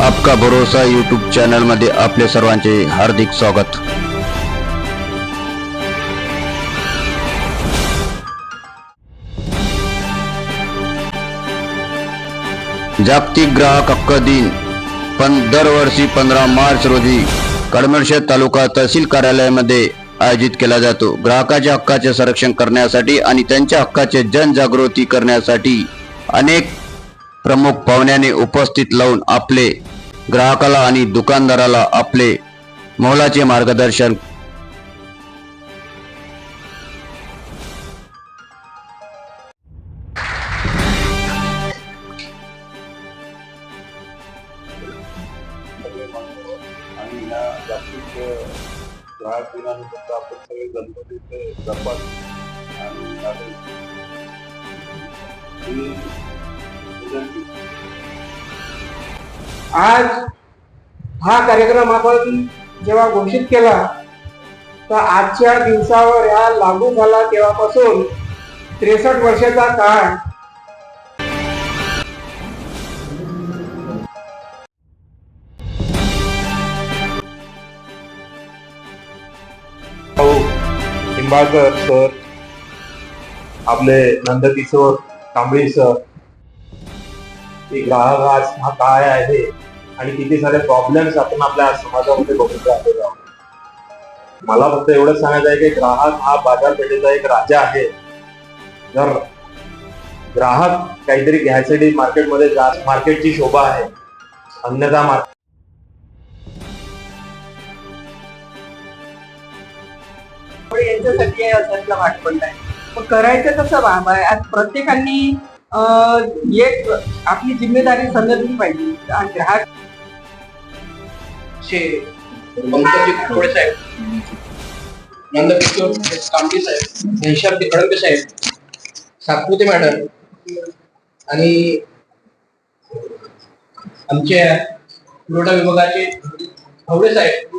आपका भरोसा यूट्यूब चॅनलमध्ये आपले सर्वांचे हार्दिक स्वागत. जागतिक ग्राहक हक्क दिन पण दरवर्षी पंधरा मार्च रोजी कडमडशेत तालुका तहसील कार्यालयामध्ये आयोजित केला जातो. ग्राहकाच्या हक्काचे संरक्षण करण्यासाठी आणि त्यांच्या हक्काचे जनजागृती करण्यासाठी अनेक प्रमुख पाहुण्याने उपस्थित लावून आपले ग्राहकाला आणि दुकानदाराला आपले मोलाचे मार्गदर्शन. आणि आज हा कार्यक्रम आपण जेव्हा घोषित केला तर आजच्या दिवसावर हा लागू झाला तेव्हापासून त्रेसष्ट वर्षाचा काळ. निंबाळकर सर आपले नंदकिशोर कांबळी सर की ग्राहक आज हा काय आहे आणि किती सारे प्रॉब्लेम्स आपण आपल्या समाजामध्ये बघून राहिलेलो आहोत. मला फक्त एवढंच सांगायचं आहे की ग्राहक हा बाजारपेठेचा एक राजा आहे. जर ग्राहक काहीतरी घ्यायसाठी मार्केटमध्ये जात मार्केटची शोभा आहे अन्यथा मार्केट पण यांच्यासाठी असं असायला वाट पडलाय करायचं कसं बाबा आज प्रत्येकाने एक आपली जिम्मेदारी समजली पाहिजे. आणि ग्राहक शे साहेब. नंदकिशोर कांबडी साहेब. घनश्याम कळंबे साहेब. सातपुते मॅडम. आणि आमच्या पुरवठा विभागाचे भवडे साहेब.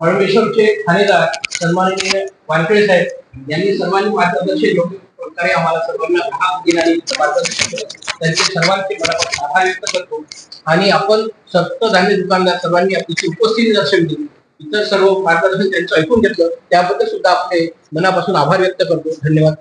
फळमेश्वरचे ठाणेदार सन्माननीय वानखेडे साहेब. यांनी सर्वांनी मार्गदर्शन योग्य प्रकारे आम्हाला सर्वांना भाग दिनानिमित्त मार्गदर्शन केलं त्यांचे सर्वांचे मनापासून आभार व्यक्त करतो. आणि आपण सप्त धान्य दुकानदार सर्वांनी आपली उपस्थिती दर्शवली इतर सर्व मार्गदर्शन त्यांचं ऐकून घेतलं त्याबद्दल सुद्धा आपले मनापासून आभार व्यक्त करतो. धन्यवाद.